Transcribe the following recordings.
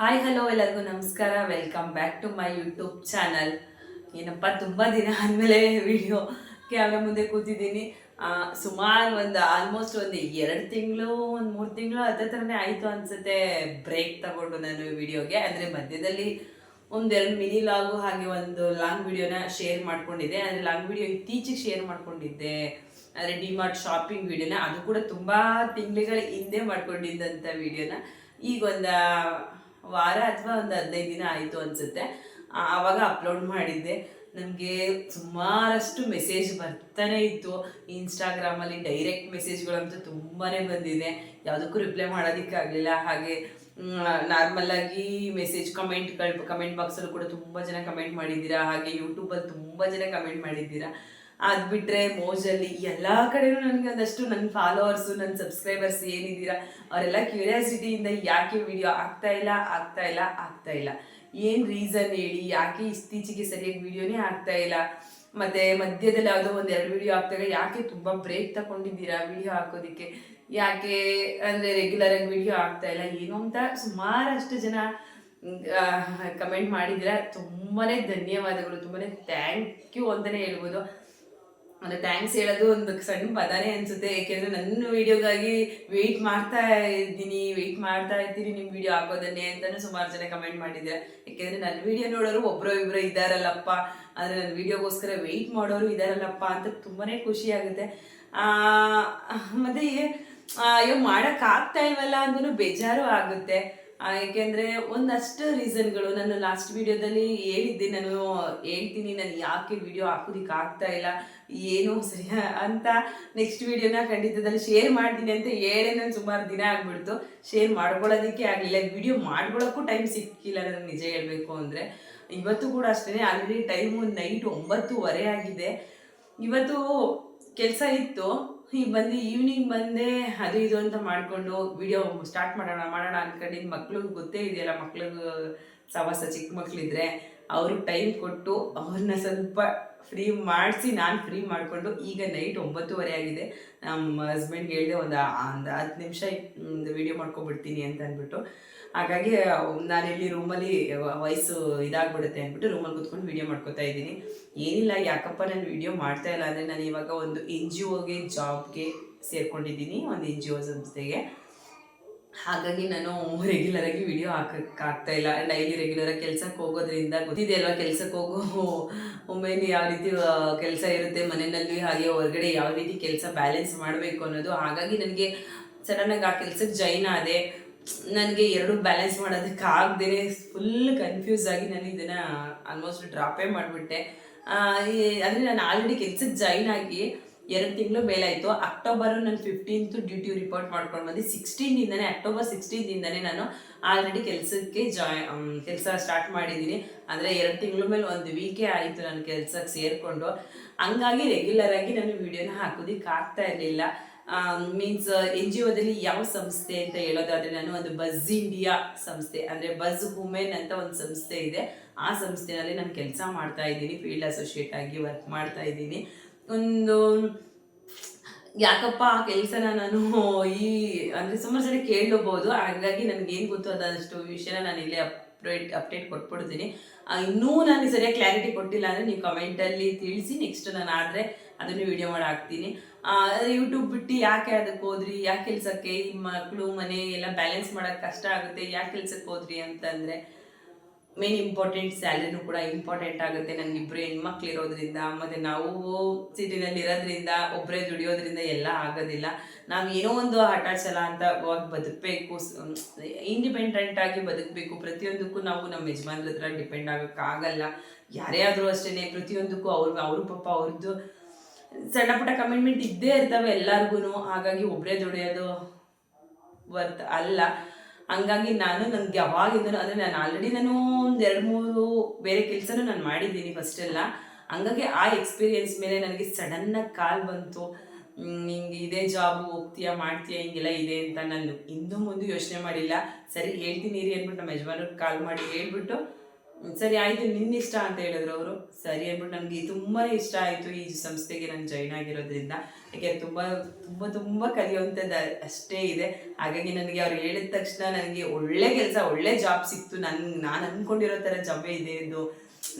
Hi hello ಎಲ್ಲರಿಗೂ ನಮಸ್ಕಾರ. Welcome back to my YouTube channel ಏನಪ್ಪ, ತುಂಬ ದಿನ ಆದಮೇಲೆ ವಿಡಿಯೋ ಕ್ಯಾಮ್ರಾ ಮುಂದೆ ಕೂತಿದ್ದೀನಿ. ಸುಮಾರು ಒಂದು ಆಲ್ಮೋಸ್ಟ್ ಒಂದು ಎರಡು ತಿಂಗಳು, ಒಂದು ಮೂರು ತಿಂಗಳು ಅದೇ ಥರನೇ ಆಯಿತು ಅನಿಸುತ್ತೆ ಬ್ರೇಕ್ ತಗೊಂಡು ನಾನು ವಿಡಿಯೋಗೆ ಅಂದರೆ ಮಧ್ಯದಲ್ಲಿ ಒಂದೆರಡು ಮಿನಿ ಲಾಗು ಹಾಗೆ ಒಂದು ಲಾಂಗ್ ವಿಡಿಯೋನ ಶೇರ್ ಮಾಡ್ಕೊಂಡಿದ್ದೆ. ಅಂದರೆ ಲಾಂಗ್ ವಿಡಿಯೋ ಇತ್ತೀಚೆಗೆ ಶೇರ್ ಮಾಡ್ಕೊಂಡಿದ್ದೆ. ಅಂದರೆ ಡಿಮಾರ್ಟ್ ಶಾಪಿಂಗ್ ವಿಡಿಯೋನ ಅದು ಕೂಡ ತುಂಬ ತಿಂಗಳುಗಳ ಹಿಂದೆ ಮಾಡ್ಕೊಂಡಿದ್ದಂಥ ವಿಡಿಯೋನ ಈಗ ಒಂದು ವಾರ ಅಥವಾ ಒಂದು ಹದಿನೈದು ದಿನ ಆಯಿತು ಅನಿಸುತ್ತೆ. ಆವಾಗ ಅಪ್ಲೋಡ್ ಮಾಡಿದ್ದೆ. ನಮಗೆ ಸುಮಾರಷ್ಟು ಮೆಸೇಜ್ ಬರ್ತಾನೆ ಇತ್ತು. ಇನ್ಸ್ಟಾಗ್ರಾಮಲ್ಲಿ ಡೈರೆಕ್ಟ್ ಮೆಸೇಜ್ಗಳಂತೂ ತುಂಬಾ ಬಂದಿದೆ. ಯಾವುದಕ್ಕೂ ರಿಪ್ಲೈ ಮಾಡೋದಕ್ಕಾಗಲಿಲ್ಲ. ಹಾಗೆ ನಾರ್ಮಲಾಗಿ ಮೆಸೇಜ್ ಕಮೆಂಟ್ಗಳು ಕಮೆಂಟ್ ಬಾಕ್ಸಲ್ಲೂ ಕೂಡ ತುಂಬ ಜನ ಕಮೆಂಟ್ ಮಾಡಿದ್ದೀರಾ? ಹಾಗೆ ಯೂಟ್ಯೂಬಲ್ಲಿ ತುಂಬ ಜನ ಕಮೆಂಟ್ ಮಾಡಿದ್ದೀರಾ? ಅದು ಬಿಟ್ಟರೆ ಮೋಜಲ್ಲಿ ಎಲ್ಲ ಕಡೆನೂ ನನಗೆ ಒಂದಷ್ಟು ನನ್ನ ಫಾಲೋವರ್ಸು ನನ್ನ ಸಬ್ಸ್ಕ್ರೈಬರ್ಸ್ ಏನಿದ್ದೀರಾ, ಅವರೆಲ್ಲ ಕ್ಯೂರಿಯಾಸಿಟಿಯಿಂದ ಯಾಕೆ ವಿಡಿಯೋ ಆಗ್ತಾ ಇಲ್ಲ ಆಗ್ತಾ ಇಲ್ಲ ಆಗ್ತಾ ಇಲ್ಲ? ಏನು ರೀಸನ್ ಹೇಳಿ, ಯಾಕೆ ಇತ್ತೀಚೆಗೆ ಸರಿಯಾಗಿ ವಿಡಿಯೋನೇ ಆಗ್ತಾ ಇಲ್ಲ? ಮತ್ತೆ ಮಧ್ಯದಲ್ಲಿ ಯಾವುದೋ ಒಂದು ಎರಡು ವಿಡಿಯೋ ಆಗ್ತಾಗ ಯಾಕೆ ತುಂಬ ಬ್ರೇಕ್ ತಗೊಂಡಿದ್ದೀರಾ ವಿಡಿಯೋ ಹಾಕೋದಕ್ಕೆ? ಯಾಕೆ ಅಂದರೆ ರೆಗ್ಯುಲರ್ ಆಗಿ ವಿಡಿಯೋ ಆಗ್ತಾ ಇಲ್ಲ, ಏನು ಅಂತ ಸುಮಾರಷ್ಟು ಜನ ಕಮೆಂಟ್ ಮಾಡಿದ್ದೀರಾ. ತುಂಬಾ ಧನ್ಯವಾದಗಳು ತುಂಬಾ ಥ್ಯಾಂಕ್ ಯು ಅಂತಲೇ ಹೇಳ್ಬೋದು. ಅಂದರೆ ಥ್ಯಾಂಕ್ಸ್ ಹೇಳೋದು ಒಂದು ಸಣ್ಣ ಪದಾನೇ ಅನಿಸುತ್ತೆ. ಯಾಕೆಂದ್ರೆ ನನ್ನ ವಿಡಿಯೋಗಾಗಿ ವೆಯ್ಟ್ ಮಾಡ್ತಾ ಇದ್ದೀನಿ ವೆಯ್ಟ್ ಮಾಡ್ತಾ ಇದ್ದೀನಿ ನಿಮ್ಮ ವಿಡಿಯೋ ಹಾಕೋದನ್ನೇ ಅಂತಲೂ ಸುಮಾರು ಜನ ಕಮೆಂಟ್ ಮಾಡಿದ್ದಾರೆ ಯಾಕೆಂದ್ರೆ ನನ್ನ ವಿಡಿಯೋ ನೋಡೋರು ಒಬ್ಬರು ಇಬ್ರು ಇದ್ದಾರಲ್ಲಪ್ಪ. ಅಂದ್ರೆ ನನ್ನ ವಿಡಿಯೋಗೋಸ್ಕರ ವೆಯ್ಟ್ ಮಾಡೋರು ಇದ್ದಾರಲ್ಲಪ್ಪ ಅಂತ ತುಂಬಾ ಖುಷಿ ಆಗುತ್ತೆ. ಮತ್ತೆ ಅಯ್ಯೋ ಮಾಡೋಕ್ಕಾಗ್ತಾ ಇಲ್ವಲ್ಲ ಅಂತಲೂ ಬೇಜಾರು ಆಗುತ್ತೆ. ಏಕೆಂದ್ರೆ ಒಂದಷ್ಟು ರೀಸನ್ಗಳು ನಾನು ಲಾಸ್ಟ್ ವಿಡಿಯೋದಲ್ಲಿ ಹೇಳಿದ್ದೆ. ನಾನು ಹೇಳ್ತೀನಿ, ನಾನು ಯಾಕೆ ವಿಡಿಯೋ ಹಾಕೋದಿಕ್ಕೆ ಆಗ್ತಾ ಇಲ್ಲ, ಏನು ಸರಿ ಅಂತ ನೆಕ್ಸ್ಟ್ ವಿಡಿಯೋನ ಖಂಡಿತದಲ್ಲಿ ಶೇರ್ ಮಾಡ್ತೀನಿ ಅಂತ ಹೇಳಿ ನಾನು ಸುಮಾರು ದಿನ ಆಗ್ಬಿಡ್ತು. ಶೇರ್ ಮಾಡ್ಕೊಳ್ಳೋದಕ್ಕೆ ಆಗಲಿಲ್ಲ. ವಿಡಿಯೋ ಮಾಡ್ಕೊಳ್ಳೋಕ್ಕೂ ಟೈಮ್ ಸಿಕ್ಕಿಲ್ಲ ನನಗೆ ನಿಜ ಹೇಳಬೇಕು ಅಂದರೆ. ಇವತ್ತು ಕೂಡ ಅಷ್ಟೇ ಆಲ್ರೆಡಿ ಟೈಮು ನೈಟ್ ಒಂಬತ್ತುವರೆ ಆಗಿದೆ. ಇವತ್ತು ಕೆಲಸ ಇತ್ತು. ಈಗ ಬಂದು ಈವ್ನಿಂಗ್ ಬಂದೆ ಅದು ಇದು ಅಂತ ಮಾಡಿಕೊಂಡು ವಿಡಿಯೋ ಸ್ಟಾರ್ಟ್ ಮಾಡೋಣ ಮಾಡೋಣ ಅನ್ಕೊಂಡಿದ್ದು ಮಕ್ಳಿಗೆ ಗೊತ್ತೇ ಇದೆಯಲ್ಲ, ಮಕ್ಳಿಗೆ ಸವಾಸ ಚಿಕ್ಕ ಮಕ್ಕಳಿದ್ರೆ ಅವ್ರಿಗೆ ಟೈಮ್ ಕೊಟ್ಟು ಅವ್ರನ್ನ ಸ್ವಲ್ಪ ಫ್ರೀ ಮಾಡಿಸಿ ನಾನು ಫ್ರೀ ಮಾಡಿಕೊಂಡು ಈಗ ನೈಟ್ ಒಂಬತ್ತುವರೆ ಆಗಿದೆ. ನಮ್ಮ ಹಸ್ಬೆಂಡ್ಗೆ ಹೇಳಿದೆ ಒಂದು ಒಂದು ಹತ್ತು ನಿಮಿಷ ಒಂದು ವಿಡಿಯೋ ಮಾಡ್ಕೊಬಿಡ್ತೀನಿ ಅಂತ ಅಂದ್ಬಿಟ್ಟು. ಹಾಗಾಗಿ ನಾನಿಲ್ಲಿ ರೂಮಲ್ಲಿ ವಯಸ್ಸು ಇದಾಗ್ಬಿಡುತ್ತೆ ಅಂದ್ಬಿಟ್ಟು ರೂಮಲ್ಲಿ ಕೂತ್ಕೊಂಡು ವಿಡಿಯೋ ಮಾಡ್ಕೋತಾ ಇದ್ದೀನಿ. ಏನಿಲ್ಲ, ಯಾಕಪ್ಪ ನಾನು ವಿಡಿಯೋ ಮಾಡ್ತಾ ಇಲ್ಲ ಅಂದರೆ ನಾನು ಇವಾಗ ಒಂದು ಎನ್ ಜಿ ಒಗೆ ಜಾಬ್ಗೆ ಸೇರ್ಕೊಂಡಿದ್ದೀನಿ, ಒಂದು ಎನ್ ಜಿ ಒ ಸಂಸ್ಥೆಗೆ. ಹಾಗಾಗಿ ನಾನು ರೆಗ್ಯುಲರ್ ಆಗಿ ವಿಡಿಯೋ ಆಗ್ತಾ ಇಲ್ಲ. ಡೈಲಿ ರೆಗ್ಯುಲರ್ ಆಗಿ ಕೆಲ್ಸಕ್ಕೆ ಹೋಗೋದ್ರಿಂದ ಗೊತ್ತಿದೆ ಅಲ್ವಾ, ಕೆಲಸಕ್ಕೆ ಹೋಗೋ ಒಮ್ಮೆಲೆ ಯಾವ ರೀತಿ ಕೆಲಸ ಇರುತ್ತೆ, ಮನೆಯಲ್ಲಿ ಹಾಗೆ ಹೊರಗಡೆ ಯಾವ ರೀತಿ ಕೆಲಸ ಬ್ಯಾಲೆನ್ಸ್ ಮಾಡಬೇಕು ಅನ್ನೋದು. ಹಾಗಾಗಿ ನನಗೆ ಸಡನ್ನಾಗಿ ಆ ಕೆಲಸಕ್ಕೆ ಜೈನ್ ಆದೆ. ನನಗೆ ಎರಡು ಬ್ಯಾಲೆನ್ಸ್ ಮಾಡೋದಕ್ಕೆ ಆಗದೇ ಫುಲ್ ಕನ್ಫ್ಯೂಸ್ ಆಗಿ ನಾನು ಇದನ್ನು ಆಲ್ಮೋಸ್ಟ್ ಡ್ರಾಪೇ ಮಾಡಿಬಿಟ್ಟೆ. ಅಂದರೆ ನಾನು ಆಲ್ರೆಡಿ ಕೆಲ್ಸಕ್ಕೆ ಜಾಯ್ನ್ ಆಗಿ ಎರಡು ತಿಂಗಳು ಮೇಲಾಯಿತು. ಅಕ್ಟೋಬರ್ ನಾನು ಫಿಫ್ಟೀನ್ತ್ ಡ್ಯೂಟಿ ರಿಪೋರ್ಟ್ ಮಾಡ್ಕೊಂಡು ಬಂದು. ಸಿಕ್ಸ್ಟೀನಿಂದನೇ ಅಕ್ಟೋಬರ್ ಸಿಕ್ಸ್ಟೀನ್ದಿಂದನೇ ನಾನು ಆಲ್ರೆಡಿ ಕೆಲಸಕ್ಕೆ ಜಾಯ್ ಕೆಲಸ ಸ್ಟಾರ್ಟ್ ಮಾಡಿದ್ದೀನಿ. ಅಂದರೆ ಎರಡು ತಿಂಗಳ ಮೇಲೆ ಒಂದು ವೀಕೇ ಆಯಿತು ನಾನು ಕೆಲಸಕ್ಕೆ ಸೇರಿಕೊಂಡು. ಹಂಗಾಗಿ ರೆಗ್ಯುಲರ್ ಆಗಿ ನಾನು ವಿಡಿಯೋನ ಹಾಕೋದಿಕ್ಕೆ ಆಗ್ತಾ ಇರಲಿಲ್ಲ. ಮೀನ್ಸ್ ಎನ್ ಜಿ ಒದಲ್ಲಿ ಯಾವ ಸಂಸ್ಥೆ ಅಂತ ಹೇಳೋದಾದ್ರೆ ನಾನು ಒಂದು ಬಜ್ ಇಂಡಿಯಾ ಸಂಸ್ಥೆ, ಅಂದರೆ ಬಜ್ ವುಮೆನ್ ಅಂತ ಒಂದು ಸಂಸ್ಥೆ ಇದೆ. ಆ ಸಂಸ್ಥೆನಲ್ಲಿ ನಾನು ಕೆಲಸ ಮಾಡ್ತಾ ಇದ್ದೀನಿ ಫೀಲ್ಡ್ ಅಸೋಸಿಯೇಟ್ ಆಗಿ ವರ್ಕ್ ಮಾಡ್ತಾ ಇದ್ದೀನಿ. ಒಂದು, ಯಾಕಪ್ಪ ಆ ಕೆಲಸನ ನಾನು ಈ, ಅಂದರೆ ಸುಮಾರು ಸರಿ ಕೇಳಬಹುದು ಹಾಗಾಗಿ ನನಗೇನು ಗೊತ್ತು ಅದಷ್ಟು ವಿಷಯನ ನಾನು ಇಲ್ಲೇ ಅಪ್ಡೇಟ್ ಅಪ್ಡೇಟ್ ಕೊಟ್ಬಿಡ್ತೀನಿ. ಇನ್ನೂ ನಾನು ಸರಿಯಾಗಿ ಕ್ಲಾರಿಟಿ ಕೊಟ್ಟಿಲ್ಲ ಅಂದರೆ ನೀವು ಕಮೆಂಟಲ್ಲಿ ತಿಳಿಸಿ ನೆಕ್ಸ್ಟ್ ನಾನು ಆದರೆ ಅದನ್ನು ವಿಡಿಯೋ ಮಾಡಿ ಹಾಕ್ತೀನಿ. ಯೂಟ್ಯೂಬ್ ಬಿಟ್ಟು ಯಾಕೆ ಅದಕ್ಕೆ ಹೋದ್ರಿ? ಯಾಕೆ ಕೆಲ್ಸಕ್ಕೆ? ಈ ಮಕ್ಕಳು ಮನೆ ಎಲ್ಲ ಬ್ಯಾಲೆನ್ಸ್ ಮಾಡೋಕ್ಕೆ ಕಷ್ಟ ಆಗುತ್ತೆ. ಯಾಕೆ ಕೆಲ್ಸಕ್ಕೆ ಹೋದ್ರಿ ಅಂತಂದರೆ ಮೇನ್ ಇಂಪಾರ್ಟೆಂಟ್ ಸ್ಯಾಲ್ರಿನೂ ಕೂಡ ಇಂಪಾರ್ಟೆಂಟ್ ಆಗುತ್ತೆ. ನನಗೆ ಇಬ್ಬರು ಹೆಣ್ಮಕ್ಳು ಇರೋದ್ರಿಂದ, ಮತ್ತು ನಾವು ಸಿಟಿನಲ್ಲಿ ಇರೋದ್ರಿಂದ ಒಬ್ಬರೇ ದುಡಿಯೋದ್ರಿಂದ ಎಲ್ಲ ಆಗೋದಿಲ್ಲ. ನಾವು ಏನೋ ಒಂದು ಹಠ ಛಲ ಅಂತ ಬದುಕಬೇಕು. ಇಂಡಿಪೆಂಡೆಂಟ್ ಆಗಿ ಬದುಕಬೇಕು. ಪ್ರತಿಯೊಂದಕ್ಕೂ ನಾವು ನಮ್ಮ ಯಜಮಾನ್ರ ಹತ್ರ ಡಿಪೆಂಡ್ ಆಗೋಕ್ಕಾಗಲ್ಲ. ಯಾರೇ ಆದರೂ ಅಷ್ಟೇ ಪ್ರತಿಯೊಂದಕ್ಕೂ ಅವ್ರ ಅವ್ರ ಪಾಪ ಅವ್ರದ್ದು ಸಣ್ಣ ಪುಟ್ಟ ಕಮಿಟ್ಮೆಂಟ್ ಇದ್ದೇ ಇರ್ತವೆ ಎಲ್ಲರಿಗೂ ಹಾಗಾಗಿ ಒಬ್ಬರೇ ದುಡಿಯೋದು ವರ್ತ್ ಅಲ್ಲ. ಹಂಗಾಗಿ ನಾನು ನನಗೆ ಯಾವಾಗಿಂದನೂ, ಅಂದರೆ ನಾನು ಆಲ್ರೆಡಿ ನಾನು ಒಂದು ಎರಡು ಮೂರು ಬೇರೆ ಕೆಲಸನೂ ನಾನು ಮಾಡಿದ್ದೀನಿ ಫಸ್ಟೆಲ್ಲ ಹಂಗಾಗಿ ಆ ಎಕ್ಸ್ಪೀರಿಯೆನ್ಸ್ ಮೇಲೆ ನನಗೆ ಸಡನ್ನಾಗಿ ಕಾಲ್ ಬಂತು. ಹಿಂಗೆ ಇದೇ ಜಾಬು ಹೋಗ್ತೀಯಾ, ಮಾಡ್ತೀಯಾ, ಹಿಂಗೆಲ್ಲ ಇದೆ ಅಂತ ನಾನು ಹಿಂದೂ ಮುಂದೆ ಯೋಚನೆ ಮಾಡಿಲ್ಲ. ಸರಿ, ಹೇಳ್ತೀನಿ ರೀ ಅಂದ್ಬಿಟ್ಟು ನಮ್ಮ ಯಜಮಾನ್ರಿಗೆ ಕಾಲ್ ಮಾಡಿ ಹೇಳ್ಬಿಟ್ಟು ಸರಿ ಆಯಿತು, ನಿನ್ನ ಇಷ್ಟ ಅಂತ ಹೇಳಿದ್ರು ಅವರು. ಸರಿ ಅಂದ್ಬಿಟ್ಟು ನನಗೆ ತುಂಬಾ ಇಷ್ಟ ಆಯಿತು ಈ ಸಂಸ್ಥೆಗೆ ನಾನು ಜಾಯ್ನ್ ಆಗಿರೋದ್ರಿಂದ. ಯಾಕೆ ತುಂಬ ತುಂಬ ತುಂಬ ಕಲಿಯುವಂಥದ್ದು ಅಷ್ಟೇ ಇದೆ. ಹಾಗಾಗಿ ನನಗೆ ಅವ್ರು ಹೇಳಿದ ತಕ್ಷಣ ನನಗೆ ಒಳ್ಳೆ ಕೆಲಸ, ಒಳ್ಳೆ ಜಾಬ್ ಸಿಕ್ತು. ನನ್, ನಾನು ಅಂದ್ಕೊಂಡಿರೋ ಥರ ಜಾಬೇ ಇದೆ ಇದು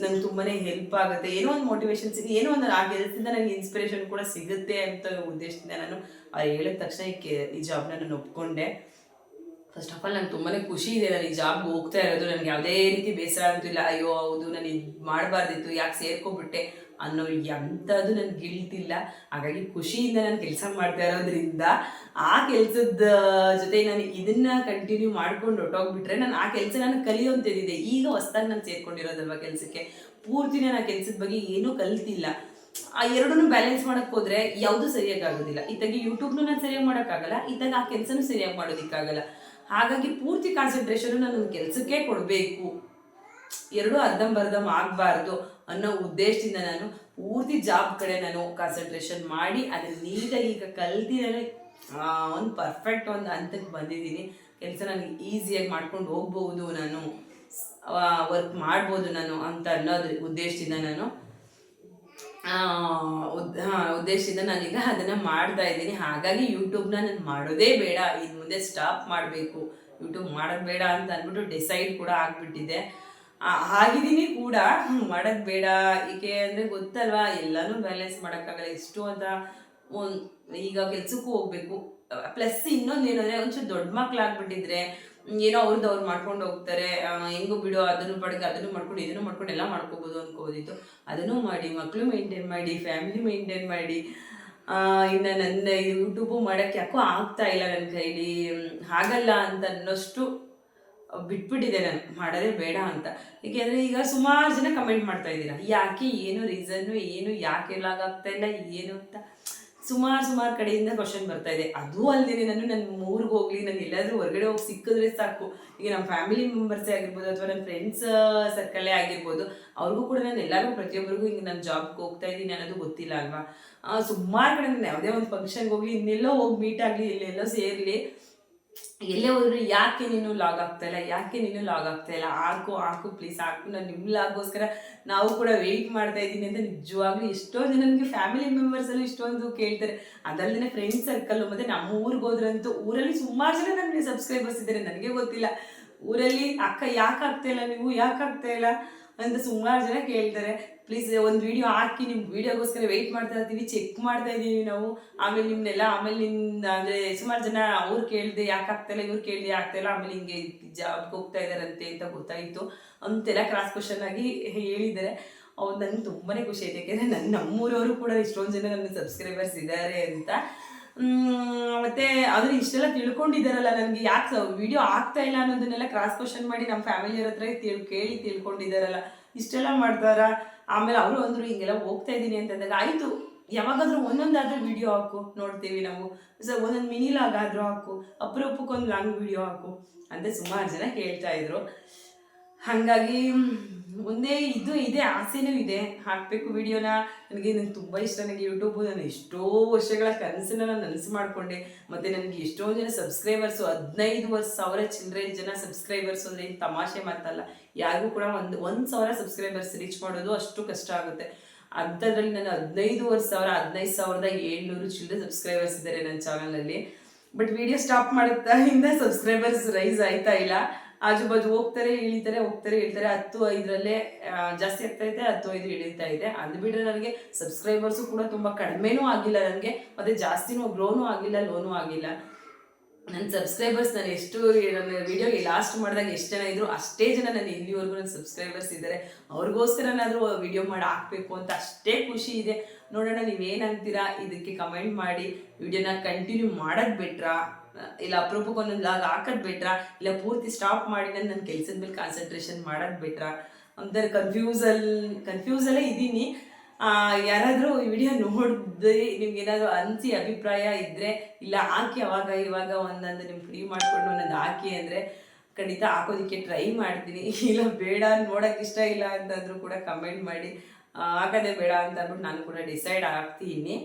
ನಂಗೆ ತುಂಬಾ ಹೆಲ್ಪ್ ಆಗುತ್ತೆ. ಏನೋ ಒಂದು ಮೋಟಿವೇಶನ್ ಸಿಗುತ್ತೆ ಏನೋ ಒಂದು, ಆ ಕೆಲಸದಿಂದ ನನಗೆ ಇನ್ಸ್ಪಿರೇಷನ್ ಕೂಡ ಸಿಗುತ್ತೆ ಅಂತ ಉದ್ದೇಶದಿಂದ ನಾನು ಅವ್ರು ಹೇಳಿದ ತಕ್ಷಣ ಈ ಜಾಬ್ನ ನಾನು ಒಪ್ಕೊಂಡೆ. ಫಸ್ಟ್ ಆಫ್ ಆಲ್ ನಂಗೆ ತುಂಬಾ ಖುಷಿ ಇದೆ. ನಾನು ಈ ಜಾಬ್ಗೆ ಹೋಗ್ತಾ ಇರೋದು. ನನಗೆ ಯಾವುದೇ ರೀತಿ ಬೇಸರ ಅಂತಿಲ್ಲ ಅಯ್ಯೋ, ಹೌದು, ನಾನು ಇದು ಮಾಡಬಾರ್ದಿತ್ತು. ಯಾಕೆ ಸೇರ್ಕೊಬಿಟ್ಟೆ ಅನ್ನೋ ಎಂಥದ್ದು ನನಗೆ ಗಿಲ್ಟಿಲ್ಲ ಹಾಗಾಗಿ ಖುಷಿಯಿಂದ ನಾನು ಕೆಲಸ ಮಾಡ್ತಾ ಇರೋದ್ರಿಂದ ಆ ಕೆಲಸದ ಜೊತೆ ನಾನು ಇದನ್ನ ಕಂಟಿನ್ಯೂ ಮಾಡ್ಕೊಂಡು ಹೊಟ್ಟೋಗ್ಬಿಟ್ರೆ ನಾನು ಆ ಕೆಲಸ ನಾನು ಕಲಿಯುವಂಥದ್ದಿದೆ ಈಗ ಹೊಸ್ದಾಗಿ ನಾನು ಸೇರ್ಕೊಂಡಿರೋದಲ್ವ ಕೆಲಸಕ್ಕೆ? ಪೂರ್ತಿ ನಾನು ಆ ಕೆಲಸದ ಬಗ್ಗೆ ಏನೂ ಕಲ್ತಿಲ್ಲ. ಆ ಎರಡನ್ನು ಬ್ಯಾಲೆನ್ಸ್ ಮಾಡಕ್ ಹೋದ್ರೆ ಯಾವುದು ಸರಿಯಾಗಿ ಆಗೋದಿಲ್ಲ. ಇತ್ತಾಗಿ ಯೂಟ್ಯೂಬ್ನು ನಾನು ಸರಿಯಾಗಿ ಮಾಡೋಕ್ಕಾಗಲ್ಲ. ಇತ್ತಾಗ ಆ ಕೆಲಸನೂ ಸರಿಯಾಗಿ ಮಾಡೋದಕ್ಕಾಗಲ್ಲ. ಹಾಗಾಗಿ ಪೂರ್ತಿ ಕಾನ್ಸಂಟ್ರೇಷನ್ ನಾನು ಕೆಲಸಕ್ಕೆ ಕೊಡಬೇಕು. ಎರಡು ಅರ್ಧಂಬರ್ಧಂ ಆಗಬಾರ್ದು ಅನ್ನೋ ಉದ್ದೇಶದಿಂದ ನಾನು ಪೂರ್ತಿ ಜಾಬ್ ಕಡೆ ನಾನು ಕಾನ್ಸಂಟ್ರೇಷನ್ ಮಾಡಿ ಅದನ್ನ ನೀಟಾಗಿ ಈಗ ಕಲ್ತಿ ನಾನು ಒಂದು ಪರ್ಫೆಕ್ಟ್ ಒಂದು ಹಂತಕ್ಕೆ ಬಂದಿದ್ದೀನಿ. ಕೆಲಸ ನನಗೆ ಈಸಿಯಾಗಿ ಮಾಡ್ಕೊಂಡು ಹೋಗ್ಬೋದು ನಾನು ವರ್ಕ್ ಮಾಡ್ಬೋದು ನಾನು ಅಂತ ಅನ್ನೋದ್ರ ಉದ್ದೇಶದಿಂದ ನಾನು ಉದ್ದೇಶದಿಂದ ನಾನೀಗ ಅದನ್ನ ಮಾಡ್ತಾ ಇದ್ದೀನಿ. ಹಾಗಾಗಿ ಯೂಟ್ಯೂಬ್ನ ನಾನು ಮಾಡೋದೇ ಬೇಡ. ಇನ್ನು ಮುಂದೆ ಸ್ಟಾಪ್ ಮಾಡಬೇಕು. ಯೂಟ್ಯೂಬ್ ಮಾಡೋದು ಬೇಡ ಅಂತ ಅಂದ್ಬಿಟ್ಟು ಡಿಸೈಡ್ ಕೂಡ ಆಗಿಬಿಟ್ಟಿದೆ. ಆಗಿದ್ದೀನಿ ಕೂಡ. ಮಾಡೋದು ಬೇಡ. ಏಕೆ ಅಂದರೆ ಗೊತ್ತಲ್ವಾ? ಎಲ್ಲನೂ ಬ್ಯಾಲೆನ್ಸ್ ಮಾಡೋಕ್ಕಾಗಲ್ಲ. ಎಷ್ಟು ಅಂತ ಒಂದು ಈಗ ಕೆಲ್ಸಕ್ಕೂ ಹೋಗ್ಬೇಕು. ಪ್ಲಸ್ ಇನ್ನೊಂದು ಏನಂದ್ರೆ ಒಂಚೂರು ದೊಡ್ಡ ಮಕ್ಳಾಗ್ಬಿಟ್ಟಿದ್ರೆ ಹ್ಮ್, ಏನೋ ಅವ್ರದ್ದು ಅವ್ರು ಮಾಡ್ಕೊಂಡು ಹೋಗ್ತಾರೆ ಹೆಂಗು ಬಿಡು, ಅದನ್ನು ಪಡೆದು ಅದನ್ನು ಮಾಡ್ಕೊಂಡು, ಇದನ್ನು ಮಾಡ್ಕೊಂಡು ಎಲ್ಲ ಮಾಡ್ಕೋಬೋದು ಅನ್ಕೋದಿತ್ತು ಅದನ್ನು ಮಾಡಿ ಮಕ್ಕಳು ಮೇಂಟೈನ್ ಮಾಡಿ ಫ್ಯಾಮಿಲಿ ಮೇಂಟೈನ್ ಮಾಡಿ ಇನ್ನ ನನ್ನ ಯೂಟ್ಯೂಬು ಮಾಡೋಕ್ಕೆ ಯಾಕೋ ಆಗ್ತಾ ಇಲ್ಲ ನನ್ನ ಕೈಲಿ ಆಗಲ್ಲ ಅಂತ ಅನ್ನೋಷ್ಟು ಬಿಟ್ಬಿಟ್ಟಿದೆ ನಾನು. ಮಾಡೋದೇ ಬೇಡ ಅಂತ. ಏಕೆಂದರೆ ಈಗ ಸುಮಾರು ಜನ ಕಮೆಂಟ್ ಮಾಡ್ತಾ ಇದ್ದೀರಾ, ಯಾಕೆ, ಏನು ರೀಸನ್ನು ಏನು ಯಾಕೆ ಲಾಗ್ ಆಗ್ತಾ ಇಲ್ಲ, ಏನು ಅಂತ. ಸುಮಾರು ಸುಮಾರು ಕಡೆಯಿಂದ ಕ್ವಶನ್ ಬರ್ತಾ ಇದೆ. ಅದು ಅಲ್ಲದೆ ನಾನು ನನ್ನ ಊರಿಗೆ ಹೋಗ್ಲಿ, ನಾನು ಎಲ್ಲಾದರೂ ಹೊರಗಡೆ ಹೋಗಿ ಸಿಕ್ಕಿದ್ರೆ ಸಾಕು. ಈಗ ನಮ್ಮ ಫ್ಯಾಮಿಲಿ ಮೆಂಬರ್ಸೇ ಆಗಿರ್ಬೋದು ಅಥವಾ ನನ್ನ ಫ್ರೆಂಡ್ಸ್ ಸರ್ಕಲ್ಲೇ ಆಗಿರ್ಬೋದು, ಅವ್ರಿಗೂ ಕೂಡ ನಾನು ಎಲ್ಲರಿಗೂ ಪ್ರತಿಯೊಬ್ಬರಿಗೂ ಹಿಂಗೆ ನಾನು ಜಾಬ್ಗೆ ಹೋಗ್ತಾ ಇದ್ದೀನಿ ಅನ್ನೋದು ಗೊತ್ತಿಲ್ಲ ಅಲ್ವಾ? ಸುಮಾರು ಕಡೆ ನಾನು ಯಾವುದೇ ಒಂದು ಫಂಕ್ಷನ್ಗೆ ಹೋಗ್ಲಿ, ಇನ್ನೆಲ್ಲೋ ಹೋಗಿ ಮೀಟ್ ಆಗಲಿ, ಇಲ್ಲೆಲ್ಲೋ ಸೇರಲಿ. ಎಲ್ಲೇ ಹೋದ್ರು ಯಾಕೆ ನೀನು ಲಾಗ್ ಆಗ್ತಾ ಇಲ್ಲ, ಯಾಕೆ ನೀನು ಲಾಗ್ ಆಗ್ತಾ ಇಲ್ಲ? ಹಾಕು ಹಾಕು ಪ್ಲೀಸ್ ಹಾಕು. ನಾನು ನಿಮ್ಮ ಲಾಗೋಸ್ಕರ ನಾವು ಕೂಡ ವೆಯ್ಟ್ ಮಾಡ್ತಾ ಇದ್ದೀನಿ ಅಂತ ನಿಜವಾಗ್ಲೂ ಎಷ್ಟೋ ಜನ ನನಗೆ ಫ್ಯಾಮಿಲಿ ಮೆಂಬರ್ಸಲ್ಲೂ ಇಷ್ಟೊಂದು ಕೇಳ್ತಾರೆ. ಅದಲ್ಲದೆ ಫ್ರೆಂಡ್ಸ್ ಸರ್ಕಲ್ಲು ಮತ್ತೆ ನಮ್ಮ ಊರಿಗೆ ಹೋದ್ರಂತೂ ಊರಲ್ಲಿ ಸುಮಾರು ಜನ ನನಗೆ ಸಬ್ಸ್ಕ್ರೈಬರ್ಸ್ ಇದ್ದಾರೆ. ನನಗೆ ಗೊತ್ತಿಲ್ಲ. ಊರಲ್ಲಿ ಅಕ್ಕ ಯಾಕೆ ಆಗ್ತಾ ಇಲ್ಲ, ನೀವು ಯಾಕೆ ಆಗ್ತಾ ಇಲ್ಲ? ಅಂತ ಸುಮಾರು ಜನ ಕೇಳ್ತಾರೆ. ಪ್ಲೀಸ್ ಒಂದು ವಿಡಿಯೋ ಹಾಕಿ ನಿಮ್ಮ ವೀಡಿಯೋಗೋಸ್ಕರ ವೆಯ್ಟ್ ಮಾಡ್ತಾ ಇರ್ತೀವಿ ಚೆಕ್ ಮಾಡ್ತಾ ಇದ್ದೀವಿ ನಾವು. ಆಮೇಲೆ ನಿಮ್ಮನ್ನೆಲ್ಲ ಆಮೇಲೆ ನಿಮ್ಮ ಅಂದರೆ ಸುಮಾರು ಜನ ಅವ್ರು ಕೇಳಿದೆ, ಯಾಕೆ ಆಗ್ತಾಯಿಲ್ಲ ಇವ್ರು ಕೇಳಿದೆ ಆಗ್ತಾಯಿಲ್ಲ ಆಮೇಲೆ ಹಿಂಗೆ ಜಾಬ್ಗೆ ಹೋಗ್ತಾ ಇದ್ದಾರಂತೆ ಅಂತ ಗೊತ್ತಾಯಿತು. ಅಂತೆಲ್ಲ ಕ್ರಾಸ್ ಕ್ವಶನ್ ಆಗಿ ಹೇಳಿದ್ದಾರೆ. ಅವ್ರು ನನಗೆ ತುಂಬಾ ಖುಷಿ ಆಯಿತು. ಯಾಕೆಂದರೆ ನನ್ನ ನಮ್ಮೂರವರು ಕೂಡ ಇಷ್ಟೊಂದು ಜನ ನನ್ನ ಸಬ್ಸ್ಕ್ರೈಬರ್ಸ್ ಇದ್ದಾರೆ ಅಂತ. ಮತ್ತೆ ಅದನ್ನ ಇಷ್ಟೆಲ್ಲ ತಿಳ್ಕೊಂಡಿದ್ದಾರಲ್ಲ ನನಗೆ ಯಾಕೆ ವಿಡಿಯೋ ಆಗ್ತಾ ಇಲ್ಲ ಅನ್ನೋದನ್ನೆಲ್ಲ ಕ್ರಾಸ್ ಕ್ವಶನ್ ಮಾಡಿ ನಮ್ಮ ಫ್ಯಾಮಿಲಿಯವ್ರ ಹತ್ರ ತಿಳ್, ಕೇಳಿ ತಿಳ್ಕೊಂಡಿದ್ದಾರಲ್ಲ. ಇಷ್ಟೆಲ್ಲ ಮಾಡ್ತಾರ? ಆಮೇಲೆ ಅವರು ಅಂದರು, ಹಿಂಗೆಲ್ಲ ಹೋಗ್ತಾ ಇದ್ದೀನಿ ಅಂತಂದಾಗ ಆಯಿತು, ಯಾವಾಗಾದ್ರೂ ಒಂದೊಂದಾದ್ರೂ ವಿಡಿಯೋ ಹಾಕು, ನೋಡ್ತೀವಿ ನಾವು. ಸೊ ಒಂದೊಂದು ಮಿನಿ ಲಾಗ್ ಆದ್ರೂ ಹಾಕು, ಅಪರೂಪಕ್ಕೊಂದು ಲಾಂಗ್ ವಿಡಿಯೋ ಹಾಕು. ಅಂತ ಸುಮಾರು ಜನ ಕೇಳ್ತಾ ಇದ್ರು. ಹಾಗಾಗಿ ಮುಂದೆ ಇದು ಇದೆ, ಆಸೆನೂ ಇದೆ. ಹಾಕಬೇಕು ವಿಡಿಯೋನ ನನಗೆ ನಂಗೆ ತುಂಬ ಇಷ್ಟ. ನನಗೆ ಯೂಟ್ಯೂಬು ನಾನು ಎಷ್ಟೋ ವರ್ಷಗಳ ಕನಸನ್ನ ನಾನು ನನಸು ಮಾಡಿಕೊಂಡೆ. ಮತ್ತು ನನಗೆ ಎಷ್ಟೋ ಜನ ಸಬ್ಸ್ಕ್ರೈಬರ್ಸು ಹದಿನೈದು ವರ್ಷ ಸಾವಿರ ಚಿಲ್ಲರೆ ಜನ ಸಬ್ಸ್ಕ್ರೈಬರ್ಸ್ ಅಂದರೆ ಏನು ತಮಾಷೆ ಮಾತಲ್ಲ. ಯಾರಿಗೂ ಕೂಡ ಒಂದು ಒಂದು ಸಾವಿರ ಸಬ್ಸ್ಕ್ರೈಬರ್ಸ್ ರೀಚ್ ಮಾಡೋದು ಅಷ್ಟು ಕಷ್ಟ ಆಗುತ್ತೆ. ಅಂಥದ್ರಲ್ಲಿ ನಾನು ಹದಿನೈದುವರೆ ಸಾವಿರ, ಹದಿನೈದು ಸಾವಿರದ ಏಳ್ನೂರು ಚಿಲ್ಲರೆ ಸಬ್ಸ್ಕ್ರೈಬರ್ಸ್ ಇದ್ದಾರೆ ನನ್ನ ಚಾನಲಲ್ಲಿ ಬಟ್ ವಿಡಿಯೋ ಸ್ಟಾಪ್ ಮಾಡುತ್ತಾ ಇಂದ ಸಬ್ಸ್ಕ್ರೈಬರ್ಸ್ ರೈಸ್ ಆಯ್ತಾ ಇಲ್ಲ? ಆಜು ಬಾಜು ಹೋಗ್ತಾರೆ, ಇಳಿತಾರೆ ಹೋಗ್ತಾರೆ, ಇಳಿತಾರೆ. ಹತ್ತು, ಐದರಲ್ಲೇ ಜಾಸ್ತಿ ಆಗ್ತಾ ಇದೆ, ಹತ್ತು, ಐದು ಇಳಿತಾ ಇದೆ. ಅದು ಬಿಟ್ಟರೆ ನನಗೆ ಸಬ್ಸ್ಕ್ರೈಬರ್ಸು ಕೂಡ ತುಂಬ ಕಡಿಮೆನೂ ಆಗಿಲ್ಲ ನನಗೆ ಮತ್ತೆ ಜಾಸ್ತಿನೂ ಗ್ರೋನೂ ಆಗಿಲ್ಲ ಲೋನೂ ಆಗಿಲ್ಲ. ನನ್ನ ಸಬ್ಸ್ಕ್ರೈಬರ್ಸ್ ನಾನು ಎಷ್ಟು ನನ್ನ ವಿಡಿಯೋ ಲಾಸ್ಟ್ ಮಾಡಿದಾಗ ಎಷ್ಟು ಜನ ಇದ್ರು, ಅಷ್ಟೇ ಜನ ನನ್ನ ಇಲ್ಲಿವರೆಗೂ ನನ್ನ ಸಬ್ಸ್ಕ್ರೈಬರ್ಸ್ ಇದ್ದಾರೆ. ಅವ್ರಿಗೋಸ್ಕರನಾದರೂ ವಿಡಿಯೋ ಮಾಡಿ ಹಾಕಬೇಕು ಅಂತ ಅಷ್ಟೇ ಖುಷಿ ಇದೆ. ನೋಡೋಣ ನೀವೇನಂತೀರಾ ಇದಕ್ಕೆ ಕಮೆಂಟ್ ಮಾಡಿ. ವಿಡಿಯೋನ ಕಂಟಿನ್ಯೂ ಮಾಡೋದು ಬಿಟ್ರಾ? ಇಲ್ಲ, ಅಪರೂಪಕ್ಕೆ ಒಂದೊಂದು ಲಾಗ್ ಹಾಕೋದು ಬಿಟ್ರಾ? ಇಲ್ಲ, ಪೂರ್ತಿ ಸ್ಟಾಪ್ ಮಾಡಿ ನಾನು ನನ್ನ ಕೆಲಸದ ಮೇಲೆ ಕಾನ್ಸಂಟ್ರೇಷನ್ ಮಾಡೋದು ಬಿಟ್ರಾ? ಒಂಥರ ಕನ್ಫ್ಯೂಸಲ್ ಕನ್ಫ್ಯೂಸಲ್ಲೇ ಇದ್ದೀನಿ. ಯಾರಾದರೂ ಈ ವಿಡಿಯೋ ನೋಡಿದ್ರೆ ನಿಮ್ಗೆ ಏನಾದರೂ ಅನಿಸಿ ಅಭಿಪ್ರಾಯ ಇದ್ದರೆ ಇಲ್ಲ, ಹಾಕಿ ಅವಾಗ ಇವಾಗ ಒಂದೊಂದು ನಿಮ್ಗೆ ಫ್ರೀ ಮಾಡಿಕೊಂಡು ಒಂದೊಂದು ಹಾಕಿ ಅಂದರೆ ಖಂಡಿತ ಹಾಕೋದಕ್ಕೆ ಟ್ರೈ ಮಾಡ್ತೀನಿ. ಇಲ್ಲ, ಬೇಡ, ನೋಡೋಕೆ ಇಷ್ಟ ಇಲ್ಲ ಅಂತಂದರೂ ಕೂಡ ಕಮೆಂಟ್ ಮಾಡಿ. ಹಾಕೋದೇ ಬೇಡ ಅಂತ ಅಂದ್ಬಿಟ್ಟು ನಾನು ಕೂಡ ಡಿಸೈಡ್ ಆಗ್ತೀನಿ.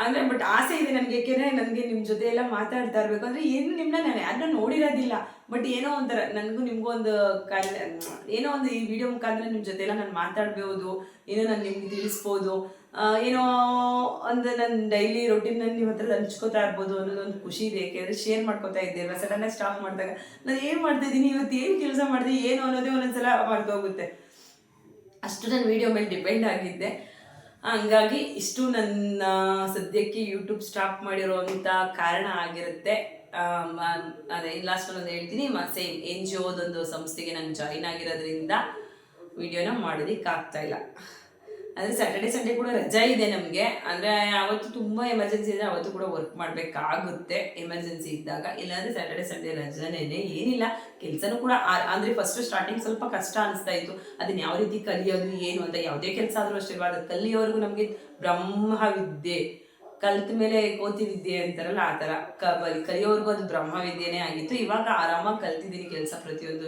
ಅಂದರೆ ಬಟ್ ಆಸೆ ಇದೆ ನನಗೆ, ಏಕೆಂದರೆ ನನಗೆ ನಿಮ್ಮ ಜೊತೆ ಎಲ್ಲ ಮಾತಾಡ್ತಾ ಇರಬೇಕು. ಅಂದರೆ ಏನು ನಿಮ್ಮನ್ನ ನಾನು ಯಾರನ್ನೂ ನೋಡಿರೋದಿಲ್ಲ. ಬಟ್ ಏನೋ ಒಂಥರ ನನಗೂ ನಿಮಗೂ ಒಂದು ಕಾಲ, ಏನೋ ಒಂದು ಈ ವಿಡಿಯೋ ಮುಖಾಂತರ ನಿಮ್ಮ ಜೊತೆ ಎಲ್ಲ ನಾನು ಮಾತಾಡ್ಬೋದು, ಏನೋ ನಾನು ನಿಮ್ಗೆ ತಿಳಿಸ್ಬೋದು. ಏನೋ ಒಂದು ನನ್ನ ಡೈಲಿ ರೊಟೀನ್ ನಾನು ನಿಮ್ಮ ಹತ್ರ ಹಂಚ್ಕೋತಾ ಇರ್ಬೋದು ಅನ್ನೋದೊಂದು ಖುಷಿ ಇದೆ. ಯಾಕೆಂದರೆ ಶೇರ್ ಮಾಡ್ಕೋತಾ ಇದ್ದೇವೆ. ಸಡನ್ನಾಗಿ ಸ್ಟಾಪ್ ಮಾಡಿದಾಗ ನಾನು ಏನು ಮಾಡ್ತಾ ಇದ್ದೀನಿ, ಇವತ್ತು ಏನು ಕೆಲಸ ಮಾಡಿದೆ, ಏನು ಅನ್ನೋದೇ ಒಂದೊಂದ್ಸಲ ಮರ್ತೋಗುತ್ತೆ. ಅಷ್ಟು ನಾನು ವಿಡಿಯೋ ಮೇಲೆ ಡಿಪೆಂಡ್ ಆಗಿದ್ದೆ. ಹಂಗಾಗಿ ಇಷ್ಟು ನನ್ನ ಸದ್ಯಕ್ಕೆ ಯೂಟ್ಯೂಬ್ ಸ್ಟಾಪ್ ಮಾಡಿರೋವಂಥ ಕಾರಣ ಆಗಿರುತ್ತೆ. ಅದೇ ಲಾಸ್ಟ್ ಒಂದು ಹೇಳ್ತೀನಿ ಸೇಮ್ ಎನ್ ಜಿ ಓದೊಂದು ಸಂಸ್ಥೆಗೆ ನಾನು ಜಾಯಿನ್ ಆಗಿರೋದ್ರಿಂದ ವಿಡಿಯೋನ ಮಾಡೋದಿಕ್ಕಾಗ್ತಾ ಇಲ್ಲ. ಅಂದರೆ ಸ್ಯಾಟರ್ಡೆ ಸಂಡೇ ಕೂಡ ರಜಾ ಇದೆ ನಮಗೆ. ಅಂದರೆ ಅವತ್ತು ತುಂಬ ಎಮರ್ಜೆನ್ಸಿ ಇದ್ದರೆ ಅವತ್ತು ಕೂಡ ವರ್ಕ್ ಮಾಡಬೇಕಾಗುತ್ತೆ ಎಮರ್ಜೆನ್ಸಿ ಇದ್ದಾಗ. ಇಲ್ಲಾಂದರೆ ಸ್ಯಾಟರ್ಡೆ ಸಂಡೇ ರಜಾನೇ ಏನಿಲ್ಲ. ಕೆಲಸನೂ ಕೂಡ ಅಂದರೆ ಫಸ್ಟ್ ಸ್ಟಾರ್ಟಿಂಗ್ ಸ್ವಲ್ಪ ಕಷ್ಟ ಅನಿಸ್ತಾ ಇತ್ತು. ಅದನ್ನ ಯಾವ ರೀತಿ ಕಲಿಯೋದು, ಏನು ಅಂತ ಯಾವುದೇ ಕೆಲಸ ಆದರೂ ಅಷ್ಟೇ ಅದು ಕಲಿಯೋವರೆಗೂ ನಮಗೆ ಬ್ರಹ್ಮವಿದ್ಯೆ. ಕಲ್ತ ಮೇಲೆ ಕೋತಿ ವಿದ್ಯೆ ಅಂತಾರಲ್ಲ ಆ ಥರ ಕ ಕಲಿಯೋವರೆಗೂ ಅದು ಬ್ರಹ್ಮವಿದ್ಯೆನೇ ಆಗಿತ್ತು. ಇವಾಗ ಆರಾಮಾಗಿ ಕಲ್ತಿದ್ದೀನಿ ಕೆಲಸ ಪ್ರತಿಯೊಂದು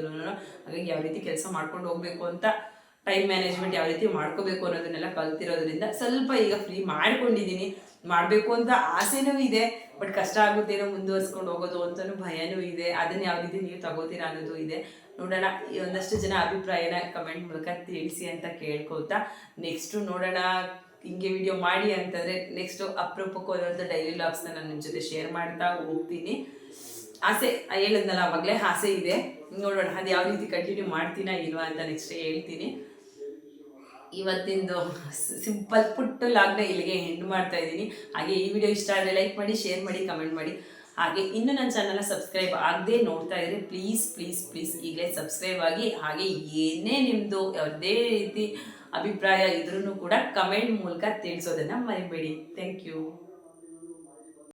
ಹಾಗಾಗಿ ಯಾವ ರೀತಿ ಕೆಲಸ ಮಾಡ್ಕೊಂಡು ಹೋಗ್ಬೇಕು ಅಂತ ಟೈಮ್ ಮ್ಯಾನೇಜ್ಮೆಂಟ್ ಯಾವ ರೀತಿ ಮಾಡ್ಕೋಬೇಕು ಅನ್ನೋದನ್ನೆಲ್ಲ ಕಲ್ತಿರೋದ್ರಿಂದ ಸ್ವಲ್ಪ ಈಗ ಫ್ರೀ ಮಾಡ್ಕೊಂಡಿದ್ದೀನಿ. ಮಾಡಬೇಕು ಅಂತ ಆಸೆನೂ ಇದೆ ಬಟ್ ಕಷ್ಟ ಆಗುತ್ತೇನೋ ಮುಂದುವರ್ಸ್ಕೊಂಡು ಹೋಗೋದು ಅಂತಲೂ ಭಯನೂ ಇದೆ. ಅದನ್ನ ಯಾವ ರೀತಿ ನೀವು ತಗೋತೀರಾ ಅನ್ನೋದು ಇದೆ. ನೋಡೋಣ ಒಂದಷ್ಟು ಜನ ಅಭಿಪ್ರಾಯನ ಕಮೆಂಟ್ ಮೂಲಕ ತಿಳಿಸಿ ಅಂತ ಕೇಳ್ಕೊತಾ ನೆಕ್ಸ್ಟು ನೋಡೋಣ, ಹಿಂಗೆ ವಿಡಿಯೋ ಮಾಡಿ ಅಂತಂದರೆ ನೆಕ್ಸ್ಟು ಅಪ್ರೂಪಕ್ಕೆ ಹೋದಂಥ ಡೈಲಿ ಲಾಗ್ಸ್ನ ನಾನು ನಿಮ್ಮ ಜೊತೆ ಶೇರ್ ಮಾಡ್ತಾ ಹೋಗ್ತೀನಿ. ಆಸೆ, ಹೇಳಿದ್ನಲ್ಲ ಮಗಳೇ ಆಸೆ ಇದೆ. ನೋಡೋಣ, ಅದು ಯಾವ ರೀತಿ ಕಂಟಿನ್ಯೂ ಮಾಡ್ತೀನಾ ಇಲ್ವಾ ಅಂತ ನೆಕ್ಸ್ಟ್ ಹೇಳ್ತೀನಿ. ಇವತ್ತಿಂದು ಸಿಂಪಲ್ ಪುಟ್ಟು ಲಾಗ್ನ ಇಲ್ಲಿಗೆ ಎಂಡ್ ಮಾಡ್ತಾ ಇದ್ದೀನಿ. ಹಾಗೆ ಈ ವಿಡಿಯೋ ಇಷ್ಟ ಆದರೆ ಲೈಕ್ ಮಾಡಿ ಶೇರ್ ಮಾಡಿ ಕಮೆಂಟ್ ಮಾಡಿ. ಹಾಗೆ ಇನ್ನೂ ನನ್ನ ಚಾನಲ್ನ ಸಬ್ಸ್ಕ್ರೈಬ್ ಆಗದೆ ನೋಡ್ತಾ ಇದ್ರೆ ಪ್ಲೀಸ್ ಪ್ಲೀಸ್ ಪ್ಲೀಸ್ ಈಗಲೇ ಸಬ್ಸ್ಕ್ರೈಬ್ ಆಗಿ, ಹಾಗೆ ಏನೇ ನಿಮ್ಮದು ಯಾವುದೇ ರೀತಿ ಅಭಿಪ್ರಾಯ ಇದ್ರೂ ಕೂಡ ಕಮೆಂಟ್ ಮೂಲಕ ತಿಳಿಸೋದನ್ನು ಮರಿಬೇಡಿ. Thank you